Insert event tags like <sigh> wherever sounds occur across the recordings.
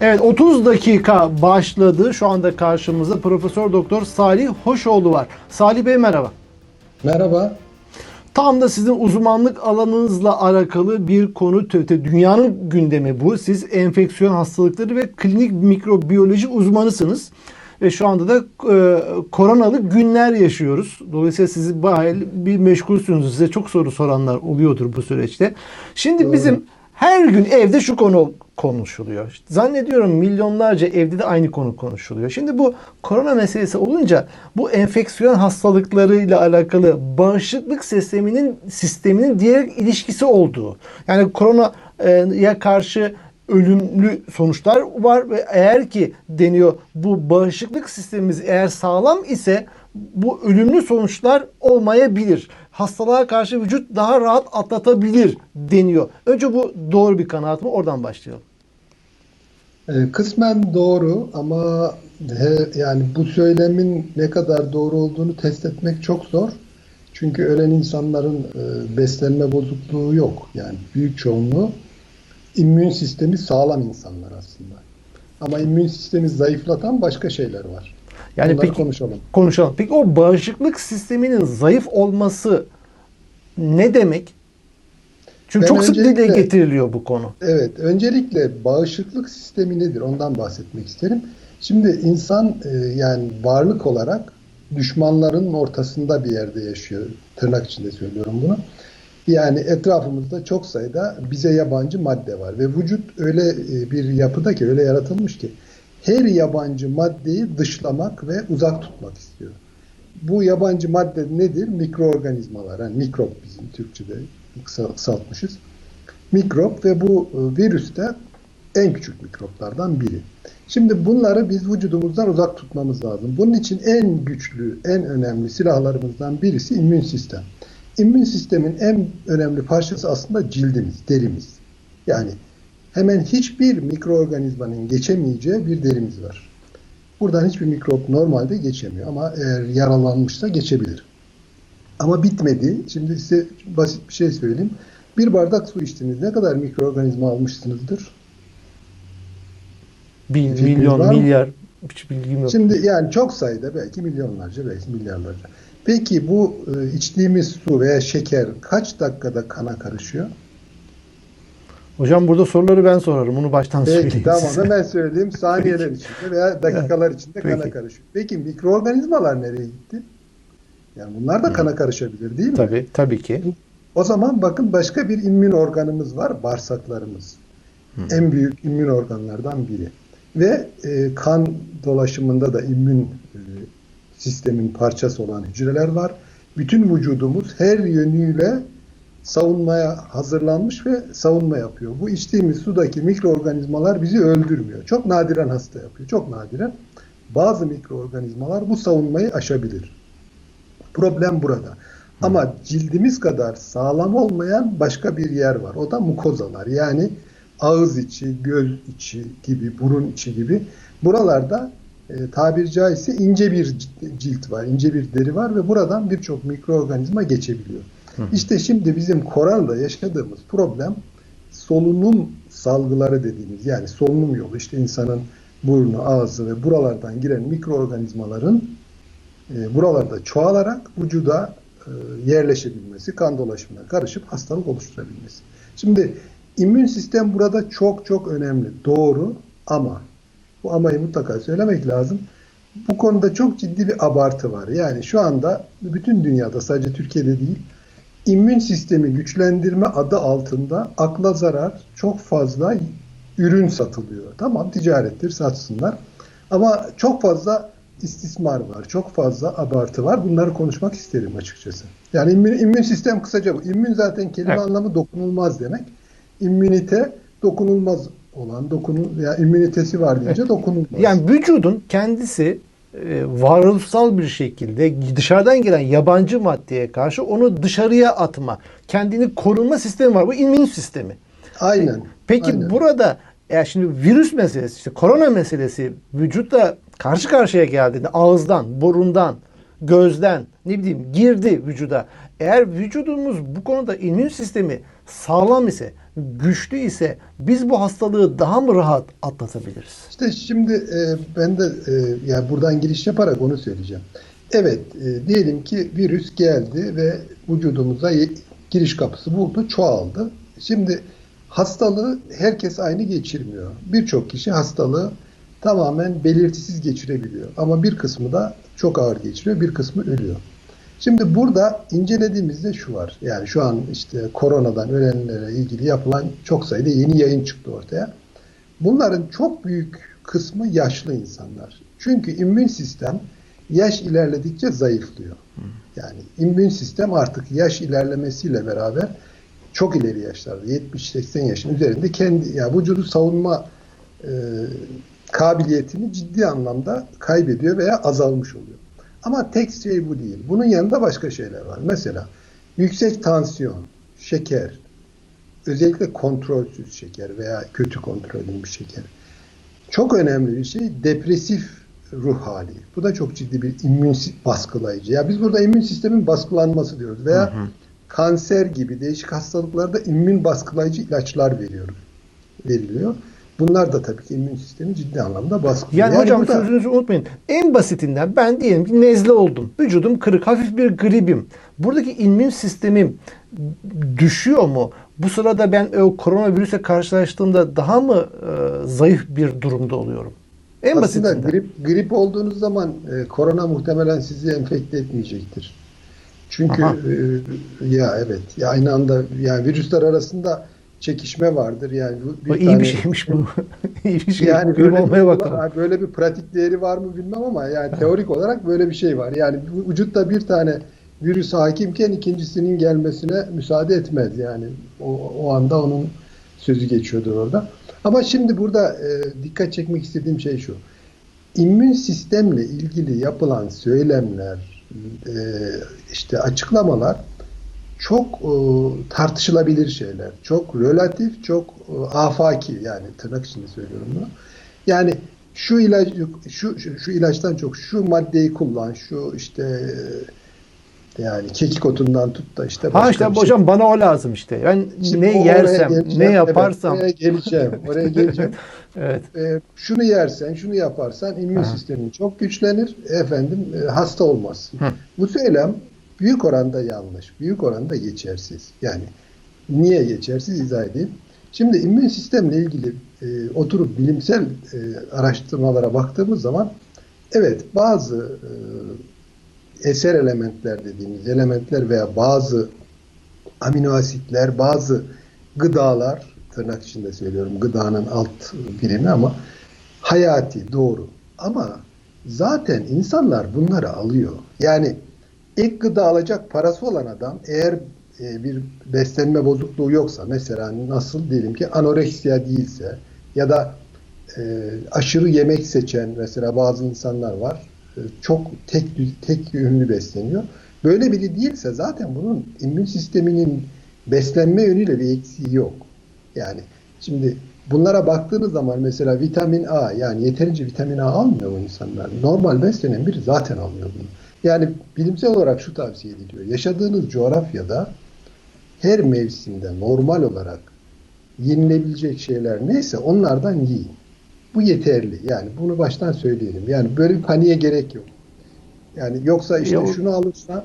Evet 30 dakika başladı. Şu anda karşımızda Profesör Doktor Salih Hoşoğlu var. Salih Bey merhaba. Merhaba. Tam da sizin uzmanlık alanınızla alakalı bir konu. Tö- tö- Dünyanın gündemi bu. Siz enfeksiyon hastalıkları ve klinik mikrobiyoloji uzmanısınız. Ve şu anda da e, koronalı günler yaşıyoruz. Dolayısıyla sizi bayağı bir meşgulsünüz. Size çok soru soranlar oluyordur bu süreçte. Şimdi Doğru. bizim her gün evde şu konu konuşuluyor. Zannediyorum milyonlarca evde de aynı konu konuşuluyor. Şimdi bu korona meselesi olunca bu enfeksiyon hastalıklarıyla alakalı bağışıklık sisteminin sisteminin diğer ilişkisi olduğu. Yani koronaya karşı ölümlü sonuçlar var ve eğer ki deniyor bu bağışıklık sistemimiz eğer sağlam ise bu ölümlü sonuçlar olmayabilir. Hastalığa karşı vücut daha rahat atlatabilir deniyor. Önce bu doğru bir kanaat mı? Oradan başlayalım. Ee, kısmen doğru ama he- yani bu söylemin ne kadar doğru olduğunu test etmek çok zor. Çünkü ölen insanların e, beslenme bozukluğu yok. Yani büyük çoğunluğu immün sistemi sağlam insanlar aslında. Ama immün sistemi zayıflatan başka şeyler var. Yani Onları peki konuşalım. konuşalım. Peki o bağışıklık sisteminin zayıf olması ne demek? Çünkü Ben çok sık dile getiriliyor bu konu. Evet, öncelikle bağışıklık sistemi nedir? Ondan bahsetmek isterim. Şimdi insan e, yani varlık olarak düşmanların ortasında bir yerde yaşıyor. Tırnak içinde söylüyorum bunu. Yani etrafımızda çok sayıda bize yabancı madde var ve vücut öyle e, bir yapıda ki öyle yaratılmış ki her yabancı maddeyi dışlamak ve uzak tutmak istiyor. Bu yabancı madde nedir? Mikroorganizmalar. Yani mikrop bizim Türkçe'de kısa- kısaltmışız mikrop ve bu e, virüs de en küçük mikroplardan biri. Şimdi bunları biz vücudumuzdan uzak tutmamız lazım. Bunun için en güçlü, en önemli silahlarımızdan birisi immün sistem. İmmün sistemin en önemli parçası aslında cildimiz, derimiz. Yani hemen hiçbir mikroorganizmanın geçemeyeceği bir derimiz var. Buradan hiçbir mikrop normalde geçemiyor ama eğer yaralanmışsa geçebilir. Ama bitmedi. Şimdi size basit bir şey söyleyeyim. Bir bardak su içtiniz. Ne kadar mikroorganizma almışsınızdır? Bin, Fikriniz milyon, milyar hiç bilgim yok. Şimdi yani çok sayıda belki milyonlarca belki milyarlarca. Peki bu e, içtiğimiz su veya şeker kaç dakikada kana karışıyor? Hocam burada soruları ben sorarım. Bunu baştan Peki söyleyeyim tamam size. hemen söyleyeyim. Saniyeler içinde veya dakikalar içinde kana Peki. karışıyor. Peki mikroorganizmalar nereye gitti? Yani bunlar da kana karışabilir değil mi? Tabii, tabii ki. O zaman bakın başka bir immün organımız var, bağırsaklarımız. En büyük immün organlardan biri. Ve e, kan dolaşımında da immün e, sistemin parçası olan hücreler var. Bütün vücudumuz her yönüyle savunmaya hazırlanmış ve savunma yapıyor. Bu içtiğimiz sudaki mikroorganizmalar bizi öldürmüyor. Çok nadiren hasta yapıyor. Çok nadiren. Bazı mikroorganizmalar bu savunmayı aşabilir. Problem burada. Ama cildimiz kadar sağlam olmayan başka bir yer var. O da mukozalar. Yani ağız içi, göz içi gibi, burun içi gibi. Buralarda e, tabiri caizse ince bir cilt var, ince bir deri var ve buradan birçok mikroorganizma geçebiliyor. İşte şimdi bizim koronada yaşadığımız problem solunum salgıları dediğimiz yani solunum yolu işte insanın burnu, ağzı ve buralardan giren mikroorganizmaların e, buralarda çoğalarak vücuda e, yerleşebilmesi, kan dolaşımına karışıp hastalık oluşturabilmesi. Şimdi immün sistem burada çok çok önemli. Doğru ama bu amayı mutlaka söylemek lazım. Bu konuda çok ciddi bir abartı var. Yani şu anda bütün dünyada sadece Türkiye'de değil immün sistemi güçlendirme adı altında akla zarar çok fazla ürün satılıyor. Tamam ticarettir satsınlar. Ama çok fazla istismar var. Çok fazla abartı var. Bunları konuşmak isterim açıkçası. Yani immün, immün sistem kısaca bu. İmmün zaten kelime Evet. anlamı dokunulmaz demek. İmmünite dokunulmaz olan, dokunu veya immünitesi var deyince dokunulmaz. Yani vücudun kendisi varoluşsal bir şekilde dışarıdan gelen yabancı maddeye karşı onu dışarıya atma, kendini korunma sistemi var. Bu immün sistemi. aynen. Peki aynen. burada ya şimdi virüs meselesi, işte korona meselesi vücutta karşı karşıya geldiğinde ağızdan, burundan gözden ne bileyim girdi vücuda. Eğer vücudumuz bu konuda immün sistemi sağlam ise, güçlü ise biz bu hastalığı daha mı rahat atlatabiliriz? İşte şimdi e, ben de e, yani buradan giriş yaparak onu söyleyeceğim. Evet, e, diyelim ki virüs geldi ve vücudumuza giriş kapısı buldu, çoğaldı. Şimdi hastalığı herkes aynı geçirmiyor. Birçok kişi hastalığı tamamen belirtisiz geçirebiliyor. Ama bir kısmı da çok ağır geçiriyor, bir kısmı ölüyor. Şimdi burada incelediğimizde şu var. Yani şu an işte koronadan ölenlere ilgili yapılan çok sayıda yeni yayın çıktı ortaya. Bunların çok büyük kısmı yaşlı insanlar. Çünkü immün sistem yaş ilerledikçe zayıflıyor. Yani immün sistem artık yaş ilerlemesiyle beraber çok ileri yaşlarda 70-80 yaşın üzerinde kendi ya vücudu savunma e, kabiliyetini ciddi anlamda kaybediyor veya azalmış oluyor. Ama tek şey bu değil. Bunun yanında başka şeyler var. Mesela yüksek tansiyon, şeker, özellikle kontrolsüz şeker veya kötü kontrol edilmiş şeker. Çok önemli bir şey depresif ruh hali. Bu da çok ciddi bir immün baskılayıcı. Ya biz burada immün sistemin baskılanması diyoruz veya kanser gibi değişik hastalıklarda immün baskılayıcı ilaçlar veriyoruz. Veriliyor. Bunlar da tabii ki immün sistemi ciddi anlamda baskılıyor. Yani, hocam burada- sözünüzü unutmayın. En basitinden ben diyelim ki nezle oldum. Vücudum kırık, hafif bir gribim. Buradaki immün sistemim düşüyor mu? Bu sırada ben o koronavirüse karşılaştığımda daha mı e, zayıf bir durumda oluyorum? En Aslında basitinden. grip, grip olduğunuz zaman e, korona muhtemelen sizi enfekte etmeyecektir. Çünkü Aha. e, ya evet ya aynı anda yani virüsler arasında çekişme vardır. Yani bu O iyi bir şeymiş bu. <laughs> iyi bir şey. Yani böyle, olmaya bir, bakalım. böyle bir pratik değeri var mı bilmem ama yani teorik olarak böyle bir şey var. Yani vücutta bir tane virüs hakimken ikincisinin gelmesine müsaade etmez. Yani o, o anda onun sözü geçiyordur orada. Ama şimdi burada e, dikkat çekmek istediğim şey şu. İmmün sistemle ilgili yapılan söylemler, e, işte açıklamalar çok e, tartışılabilir şeyler. Çok relatif, çok e, afaki yani tırnak içinde söylüyorum bunu. Yani şu ilaç şu, şu şu ilaçtan çok şu maddeyi kullan, şu işte e, yani kekik otundan tut da işte Ha işte şey. hocam bana o lazım işte. Ben Şimdi ne yersem, ne Evet, yaparsam. oraya geleceğim. Oraya geleceğim. <laughs> Evet. E, şunu yersen, şunu yaparsan immün sistemin çok güçlenir. Efendim e, hasta olmazsın. Hı. Bu söylem büyük oranda yanlış. Büyük oranda geçersiz. Yani niye geçersiz izah edeyim. Şimdi immün sistemle ilgili e, oturup bilimsel e, araştırmalara baktığımız zaman evet bazı e, eser elementler dediğimiz elementler veya bazı amino asitler, bazı gıdalar, tırnak içinde söylüyorum gıdanın alt birimi ama hayati, doğru. Ama zaten insanlar bunları alıyor. Yani ek gıda alacak parası olan adam eğer e, bir beslenme bozukluğu yoksa mesela nasıl diyelim ki anoreksiya değilse ya da e, aşırı yemek seçen mesela bazı insanlar var e, çok tek tek yönlü besleniyor. Böyle biri değilse zaten bunun immün sisteminin beslenme yönüyle bir eksiği yok. Yani şimdi bunlara baktığınız zaman mesela vitamin A yani yeterince vitamin A almıyor bu insanlar. Normal beslenen biri zaten almıyor bunu. Yani bilimsel olarak şu tavsiye ediliyor. Yaşadığınız coğrafyada her mevsimde normal olarak yenilebilecek şeyler neyse onlardan yiyin. Bu yeterli. Yani bunu baştan söyleyelim. Yani böyle bir paniğe gerek yok. Yani yoksa işte Ya- şunu alırsa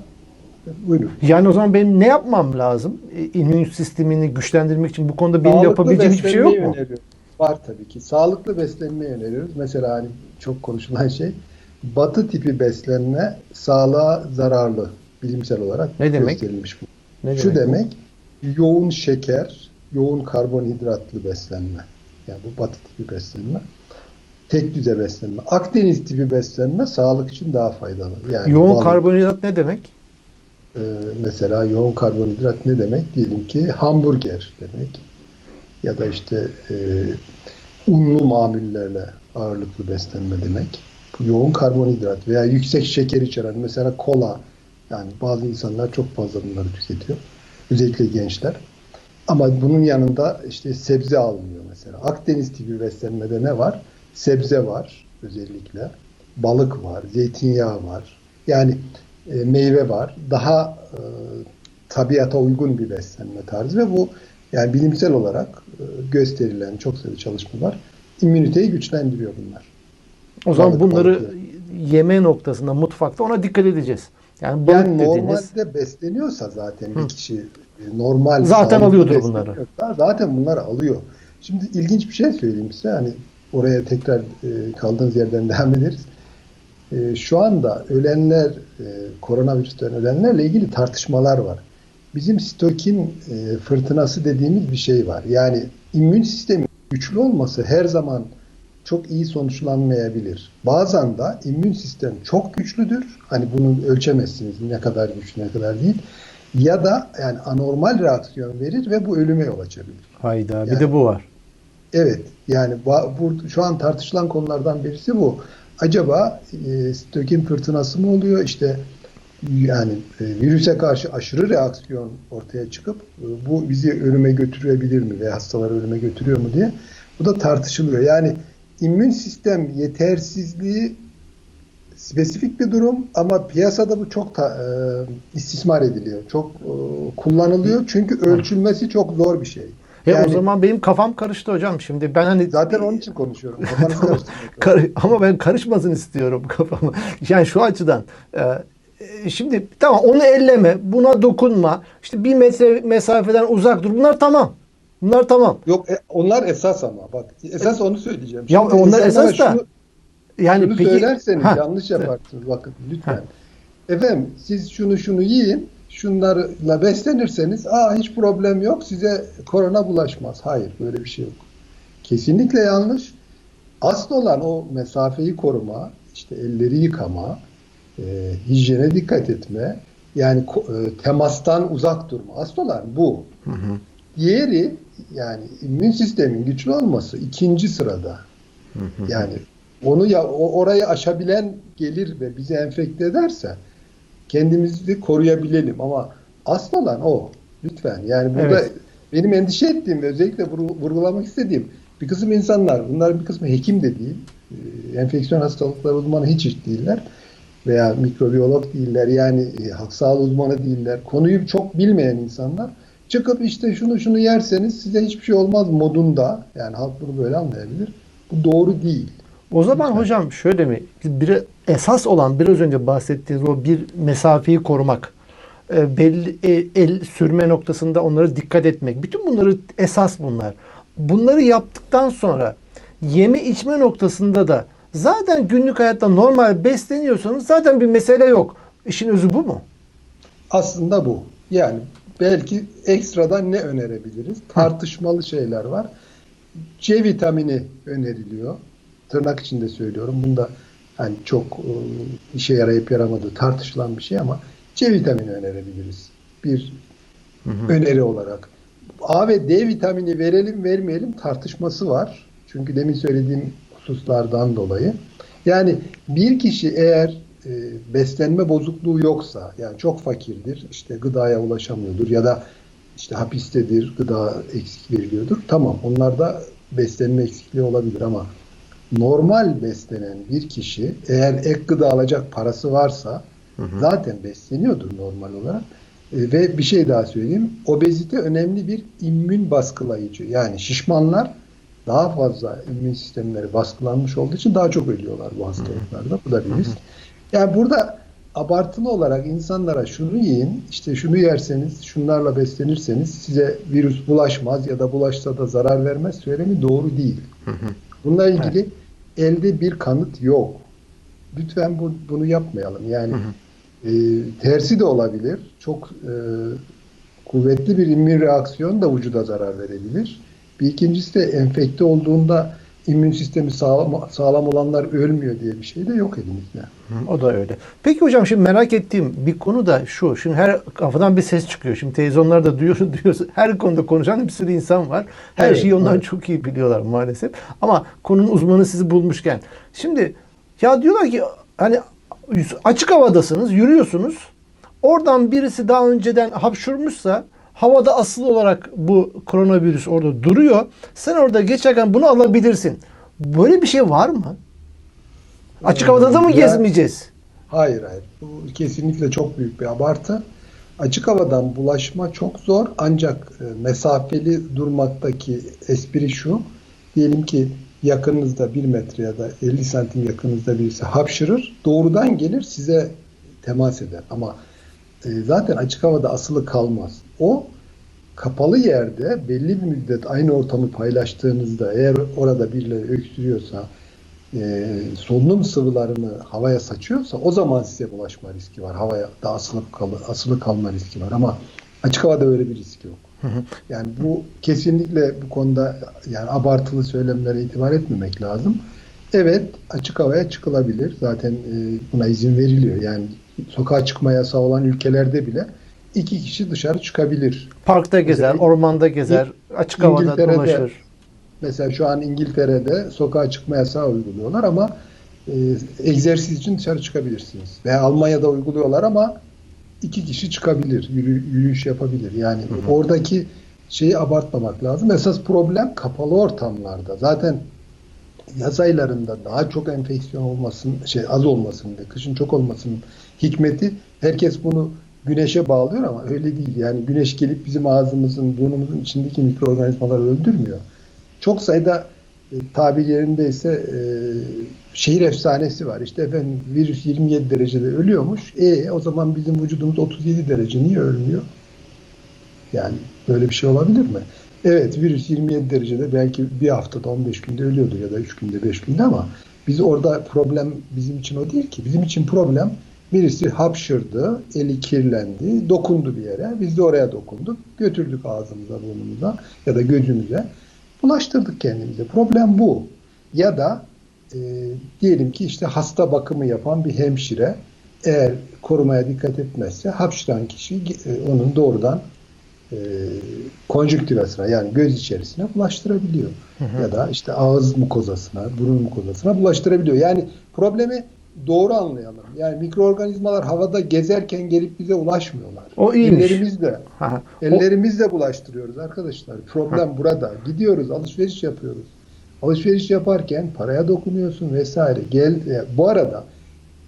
buyurun. Yani o zaman benim ne yapmam lazım? E, İmmün sistemini güçlendirmek için bu konuda benim Sağlıklı yapabileceğim hiçbir şey yok mu? öneriyoruz. Var tabii ki. Sağlıklı beslenmeyi öneriyoruz. Mesela hani çok konuşulan şey batı tipi beslenme sağlığa zararlı bilimsel olarak Ne demek? gösterilmiş bu. Ne Şu demek bu? demek yoğun şeker, yoğun karbonhidratlı beslenme. Yani bu batı tipi beslenme. Tek düze beslenme. Akdeniz tipi beslenme sağlık için daha faydalı. Yani Yoğun balık, karbonhidrat ne demek? e, mesela yoğun karbonhidrat ne demek? Diyelim ki hamburger demek. Ya da işte e, unlu mamullerle ağırlıklı beslenme demek. Yoğun karbonhidrat veya yüksek şeker içeren mesela kola yani bazı insanlar çok fazla bunları tüketiyor. Özellikle gençler. Ama bunun yanında işte sebze almıyor mesela. Akdeniz tipi beslenmede ne var? Sebze var özellikle. Balık var, zeytinyağı var. Yani e, meyve var. Daha e, tabiata uygun bir beslenme tarzı ve bu yani bilimsel olarak e, gösterilen çok sayıda çalışma var. İmmüniteyi güçlendiriyor bunlar. O zaman Balık, bunları balık yeme noktasında mutfakta ona dikkat edeceğiz. Yani balık Yani dediğiniz normalde besleniyorsa zaten bir kişi e, normal Zaten alıyordur bunları. Zaten bunları alıyor. Şimdi ilginç bir şey söyleyeyim size. Hani oraya tekrar e, kaldığınız yerden <laughs> devam ederiz. E, şu anda ölenler, e, koronavirüsten ölenlerle ilgili tartışmalar var. Bizim stokin e, fırtınası dediğimiz bir şey var. Yani immün sistemi güçlü olması her zaman çok iyi sonuçlanmayabilir. Bazen de immün sistem çok güçlüdür. Hani bunu ölçemezsiniz ne kadar güçlü ne kadar değil. Ya da yani anormal reaksiyon verir ve bu ölüme yol açabilir. hayda bir Yani- de bu var. Evet yani bu şu an tartışılan konulardan birisi bu. Acaba e, stokin fırtınası mı oluyor? İşte yani e, virüse karşı aşırı reaksiyon ortaya çıkıp e, bu bizi ölüme götürebilir mi veya hastaları ölüme götürüyor mu diye bu da tartışılıyor. Yani immün sistem yetersizliği spesifik bir durum ama piyasada bu çok ta- e, istismar ediliyor. Çok e, kullanılıyor çünkü ölçülmesi çok zor bir şey. E o Yani- zaman benim kafam karıştı hocam. Şimdi ben hani Zaten onun için konuşuyorum. <laughs> Kar- ama ben karışmasın istiyorum kafamı. Yani şu açıdan e, e, şimdi tamam onu elleme, buna dokunma. İşte bir metre mesafeden uzak dur. Bunlar tamam. Bunlar tamam. Yok e, onlar esas ama bak esas onu söyleyeceğim. Ya Şimdi onlar esas da- şunu, Yani şunu peki söylerseniz Ha, yanlış yaparsınız bakın lütfen. Efendim siz şunu şunu yiyin şunlarla beslenirseniz aa hiç problem yok size korona bulaşmaz. Hayır böyle bir şey yok. Kesinlikle yanlış. Asıl olan o mesafeyi koruma, işte elleri yıkama, e, hijyene dikkat etme, yani e, temastan uzak durma. Asıl olan bu. Diğeri yani immün sistemin güçlü olması ikinci sırada. Yani onu ya orayı aşabilen gelir ve bizi enfekte ederse kendimizi koruyabilelim ama asıl olan o. Lütfen. Yani burada Evet. benim endişe ettiğim ve özellikle vur- vurgulamak istediğim bir kısım insanlar, bunların bir kısmı hekim de değil, e, enfeksiyon hastalıkları uzmanı hiç hiç değiller veya mikrobiyolog değiller yani e, halk sağlığı uzmanı değiller. Konuyu çok bilmeyen insanlar çıkıp işte şunu şunu yerseniz size hiçbir şey olmaz modunda yani halk bunu böyle anlayabilir. Bu doğru değil. o zaman Lütfen. hocam şöyle mi? Bir esas olan biraz önce bahsettiğiniz o bir mesafeyi korumak, e, belli el, el sürme noktasında onlara dikkat etmek. Bütün bunları esas bunlar. Bunları yaptıktan sonra yeme içme noktasında da zaten günlük hayatta normal besleniyorsanız zaten bir mesele yok. İşin özü bu mu? Aslında bu. Yani belki ekstradan ne önerebiliriz? Tartışmalı şeyler var. C vitamini öneriliyor. Tırnak içinde söylüyorum. Bunda hani çok e, işe yarayıp yaramadığı tartışılan bir şey ama C vitamini önerebiliriz. Bir öneri olarak. A ve D vitamini verelim vermeyelim tartışması var. Çünkü demin söylediğim hususlardan dolayı. Yani bir kişi eğer e, beslenme bozukluğu yoksa yani çok fakirdir işte gıdaya ulaşamıyordur ya da işte hapistedir gıda eksik veriliyordur. Tamam onlarda beslenme eksikliği olabilir ama normal beslenen bir kişi eğer ek gıda alacak parası varsa zaten besleniyordur normal olarak. E, ve bir şey daha söyleyeyim. Obezite önemli bir immün baskılayıcı. Yani şişmanlar daha fazla immün sistemleri baskılanmış olduğu için daha çok ölüyorlar bu hastalıklarda. Bu da bir risk. Yani burada abartılı olarak insanlara şunu yiyin, işte şunu yerseniz, şunlarla beslenirseniz size virüs bulaşmaz ya da bulaşsa da zarar vermez söylemi doğru değil. Bununla ilgili elde bir kanıt yok. Lütfen bu, bunu yapmayalım. Yani e, tersi de olabilir. Çok e, kuvvetli bir immün reaksiyon da vücuda zarar verebilir. Bir ikincisi de enfekte olduğunda immün sistemi sağlam, sağlam olanlar ölmüyor diye bir şey de yok elimizde. Hı, O da öyle. Peki hocam şimdi merak ettiğim bir konu da şu. Şimdi her kafadan bir ses çıkıyor. Şimdi televizyonlarda da duyuyor, <laughs> duyuyorsun. Her konuda konuşan bir sürü insan var. Her Evet, şeyi onlar evet. çok iyi biliyorlar maalesef. Ama konunun uzmanı sizi bulmuşken. Şimdi ya diyorlar ki hani açık havadasınız, yürüyorsunuz. Oradan birisi daha önceden hapşurmuşsa havada asıl olarak bu koronavirüs orada duruyor. Sen orada geçerken bunu alabilirsin. Böyle bir şey var mı? Açık havada da mı Ya- gezmeyeceğiz? Hayır hayır. Bu kesinlikle çok büyük bir abartı. Açık havadan bulaşma çok zor ancak e, mesafeli durmaktaki espri şu. Diyelim ki yakınınızda 1 metre ya da 50 santim yakınınızda birisi hapşırır. Doğrudan gelir size temas eder. Ama e, zaten açık havada asılı kalmaz. O kapalı yerde belli bir müddet aynı ortamı paylaştığınızda eğer orada birileri öksürüyorsa e, solunum sıvılarını havaya saçıyorsa o zaman size bulaşma riski var. Havaya da asılıp kalı, asılı kalma riski var ama açık havada öyle bir risk yok. Yani bu kesinlikle bu konuda yani abartılı söylemlere itibar etmemek lazım. Evet açık havaya çıkılabilir. Zaten e, buna izin veriliyor. Yani sokağa çıkma yasağı olan ülkelerde bile iki kişi dışarı çıkabilir. Parkta gezer, Mesela ormanda gezer, açık havada dolaşır. Mesela şu an İngiltere'de sokağa çıkma yasağı uyguluyorlar ama e, egzersiz için dışarı çıkabilirsiniz. Veya Almanya'da uyguluyorlar ama iki kişi çıkabilir, yürü- yürüyüş yapabilir. Yani oradaki şeyi abartmamak lazım. Esas problem kapalı ortamlarda. Zaten yaz aylarında daha çok enfeksiyon olmasın, şey az olmasın ve kışın çok olmasının hikmeti herkes bunu güneşe bağlıyor ama öyle değil. Yani güneş gelip bizim ağzımızın, burnumuzun içindeki mikroorganizmaları öldürmüyor. Çok sayıda e, tabir yerindeyse e, şehir efsanesi var. İşte efendim virüs 27 derecede ölüyormuş. E o zaman bizim vücudumuz 37 derece niye ölmüyor? Yani böyle bir şey olabilir mi? Evet virüs 27 derecede belki bir haftada 15 günde ölüyordu ya da 3 günde 5 günde ama biz orada problem bizim için o değil ki. Bizim için problem birisi hapşırdı, eli kirlendi, dokundu bir yere. Biz de oraya dokunduk. Götürdük ağzımıza, burnumuza ya da gözümüze. Bulaştırdık kendimize. Problem bu. Ya da e, diyelim ki işte hasta bakımı yapan bir hemşire eğer korumaya dikkat etmezse hapşıran kişi e, onun doğrudan e, konjüktivasına yani göz içerisine bulaştırabiliyor. Ya da işte ağız mukozasına, burun mukozasına bulaştırabiliyor. Yani problemi doğru anlayalım. Yani mikroorganizmalar havada gezerken gelip bize ulaşmıyorlar. O iyiymiş. Ellerimizle, Ha, o- ellerimizle bulaştırıyoruz arkadaşlar. Problem burada. Gidiyoruz, alışveriş yapıyoruz. Alışveriş yaparken paraya dokunuyorsun vesaire. Gel e, bu arada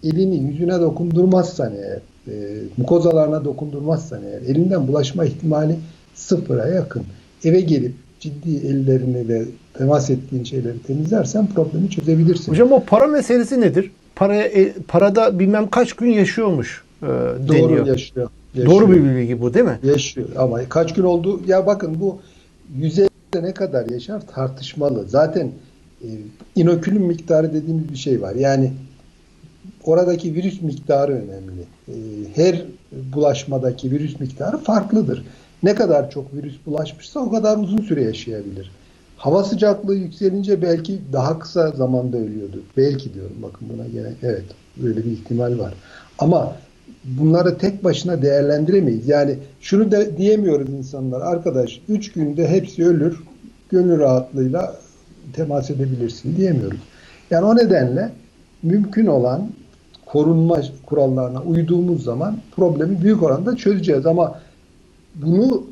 elini yüzüne dokundurmazsan eğer, e, mukozalarına dokundurmazsan eğer elinden bulaşma ihtimali sıfıra yakın. Eve gelip ciddi ellerini ve temas ettiğin şeyleri temizlersen problemi çözebilirsin. Hocam o para meselesi nedir? Paraya e, parada bilmem kaç gün yaşıyormuş e, Doğru deniyor. yaşıyor. Doğru yaşıyor. bir bilgi bu değil mi? Yaşıyor ama kaç gün oldu? Ya bakın bu yüzeyde ne kadar yaşar tartışmalı. Zaten e, inokülüm miktarı dediğimiz bir şey var. Yani oradaki virüs miktarı önemli. E, her bulaşmadaki virüs miktarı farklıdır. Ne kadar çok virüs bulaşmışsa o kadar uzun süre yaşayabilir. Hava sıcaklığı yükselince belki daha kısa zamanda ölüyordu. Belki diyorum bakın buna gene evet böyle bir ihtimal var. Ama bunları tek başına değerlendiremeyiz. Yani şunu da diyemiyoruz insanlar. Arkadaş 3 günde hepsi ölür. Gönül rahatlığıyla temas edebilirsin diyemiyoruz. Yani o nedenle mümkün olan korunma kurallarına uyduğumuz zaman problemi büyük oranda çözeceğiz. Ama bunu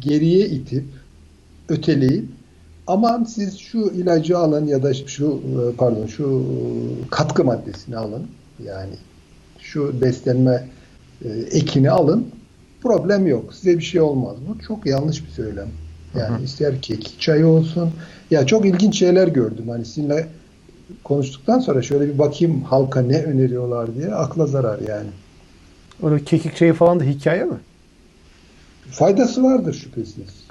geriye itip öteleyip aman siz şu ilacı alın ya da şu pardon şu katkı maddesini alın. Yani şu beslenme e, ekini alın. Problem yok. Size bir şey olmaz. Bu çok yanlış bir söylem. Yani Hı hı. ister kekik çayı olsun. Ya çok ilginç şeyler gördüm. Hani sizinle konuştuktan sonra şöyle bir bakayım halka ne öneriyorlar diye akla zarar yani. Öyle kekik çayı falan da hikaye mi? faydası vardır şüphesiz.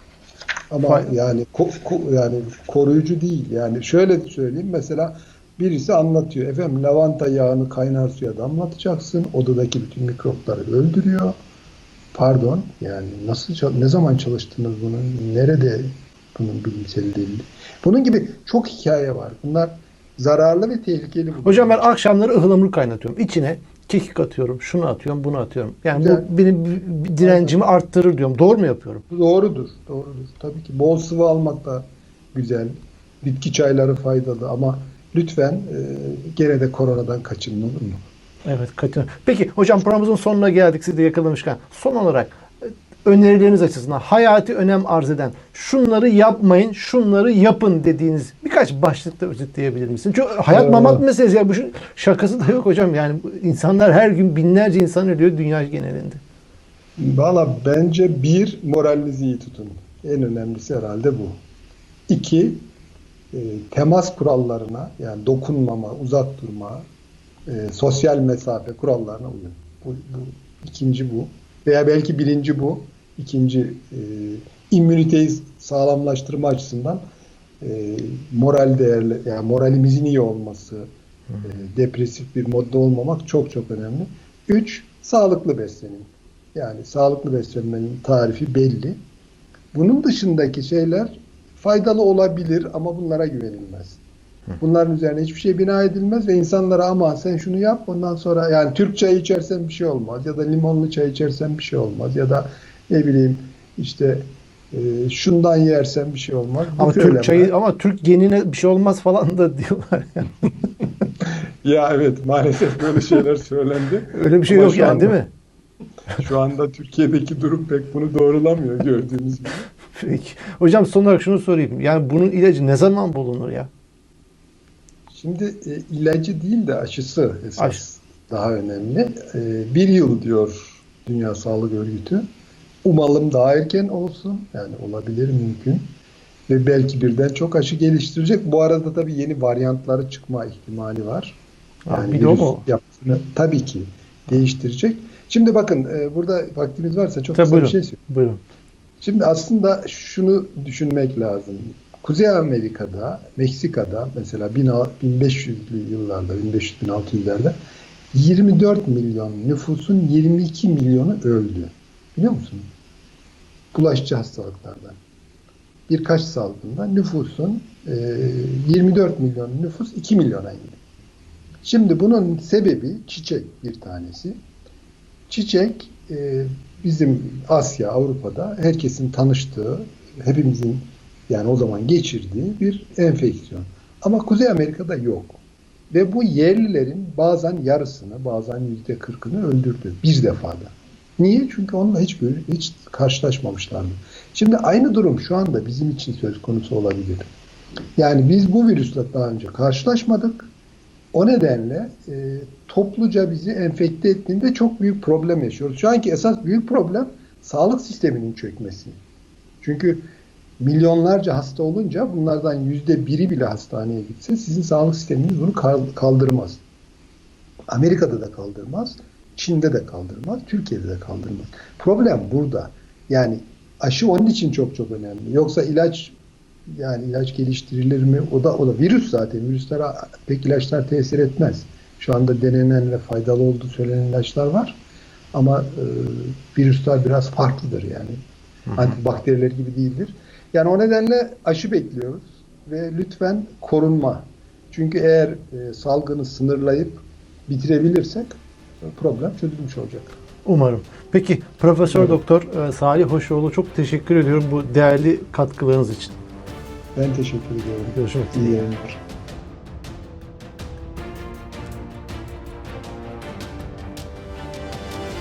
Ama yani ko- ko- yani koruyucu değil. Yani şöyle söyleyeyim mesela birisi anlatıyor. Efendim lavanta yağını kaynar suya damlatacaksın. Odadaki bütün mikropları öldürüyor. Pardon yani nasıl ne zaman çalıştınız bunu? Nerede bunun bilimsel delili? Bunun gibi çok hikaye var. Bunlar zararlı ve tehlikeli. Hocam ben akşamları ıhlamur kaynatıyorum. İçine kekik atıyorum, şunu atıyorum, bunu atıyorum. Yani Güzel. bu benim direncimi arttırır diyorum. Doğru mu yapıyorum? Doğrudur, doğrudur. Tabii ki bol sıvı almak da güzel. Bitki çayları faydalı ama lütfen e, gene de koronadan kaçının olur mu? Evet, katılıyorum. Peki hocam programımızın sonuna geldik. Sizi de yakalamışken. Son olarak önerileriniz açısından hayati önem arz eden şunları yapmayın, şunları yapın dediğiniz birkaç başlıkta özetleyebilir misin? Çünkü hayat Ee, mamat meselesi ya bu şakası da yok hocam. Yani insanlar her gün binlerce insan ölüyor dünya genelinde. Valla bence bir moralinizi iyi tutun. En önemlisi herhalde bu. İki e, temas kurallarına yani dokunmama, uzak durma, e, sosyal mesafe kurallarına uyun. Bu, bu ikinci bu. Veya belki birinci bu. İkinci e, immüniteyi sağlamlaştırma açısından e, moral değerli, yani moralimizin iyi olması, e, depresif bir modda olmamak çok çok önemli. Üç, sağlıklı beslenin. Yani sağlıklı beslenmenin tarifi belli. Bunun dışındaki şeyler faydalı olabilir ama bunlara güvenilmez. Bunların üzerine hiçbir şey bina edilmez ve insanlara ama sen şunu yap ondan sonra yani Türk çayı içersen bir şey olmaz ya da limonlu çay içersen bir şey olmaz ya da ne bileyim işte e, şundan yersen bir şey olmaz. Ama. Türk çayı ama Türk genine bir şey olmaz falan da diyorlar yani. <laughs> Ya evet maalesef böyle şeyler söylendi. Öyle bir şey Ama yok yani anda- değil mi? <laughs> Şu anda Türkiye'deki durum pek bunu doğrulamıyor gördüğünüz gibi. Peki. Hocam son olarak şunu sorayım. Yani bunun ilacı ne zaman bulunur ya? Şimdi e, ilacı değil de aşısı esas Aşı. daha önemli. E, bir yıl diyor Dünya Sağlık Örgütü. Umalım daha erken olsun. Yani olabilir mümkün. Ve belki birden çok aşı geliştirecek. Bu arada tabii yeni varyantları çıkma ihtimali var. Yani bir de o virüs mu? yapısını tabii ki değiştirecek. Şimdi bakın e, burada vaktimiz varsa çok Tabii kısa bir buyurun. şey söyleyeyim. Buyurun. Şimdi aslında şunu düşünmek lazım. Kuzey Amerika'da, Meksika'da mesela 1500'lü yıllarda, 1500-1600'lerde 24 milyon nüfusun 22 milyonu öldü. Biliyor musun? Bulaşıcı hastalıklardan. Birkaç salgında nüfusun e, 24 milyon nüfus 2 milyona indi. Şimdi bunun sebebi çiçek bir tanesi. Çiçek e, bizim Asya, Avrupa'da herkesin tanıştığı, hepimizin yani o zaman geçirdiği bir enfeksiyon. Ama Kuzey Amerika'da yok. Ve bu yerlilerin bazen yarısını, bazen yüzde kırkını öldürdü bir defada. Niye? Çünkü onunla hiç böyle hiç karşılaşmamışlardı. Şimdi aynı durum şu anda bizim için söz konusu olabilir. Yani biz bu virüsle daha önce karşılaşmadık. O nedenle e, topluca bizi enfekte ettiğinde çok büyük problem yaşıyoruz. Şu anki esas büyük problem sağlık sisteminin çökmesi. Çünkü milyonlarca hasta olunca bunlardan yüzde biri bile hastaneye gitse sizin sağlık sisteminiz bunu kal- kaldırmaz. Amerika'da da kaldırmaz, Çin'de de kaldırmaz, Türkiye'de de kaldırmaz. Problem burada. Yani aşı onun için çok çok önemli. Yoksa ilaç yani ilaç geliştirilir mi? O da o da virüs zaten. Virüslere pek ilaçlar tesir etmez. Şu anda denenen ve faydalı olduğu söylenen ilaçlar var. Ama e, virüsler biraz farklıdır yani. Antibakteriler gibi değildir. Yani o nedenle aşı bekliyoruz ve lütfen korunma. Çünkü eğer e, salgını sınırlayıp bitirebilirsek problem çözülmüş olacak. Umarım. Peki Profesör Doktor e, Salih Hoşoğlu çok teşekkür ediyorum bu değerli katkılarınız için. Ben teşekkür ediyorum. Görüşmek İyi üzere. yayınlar.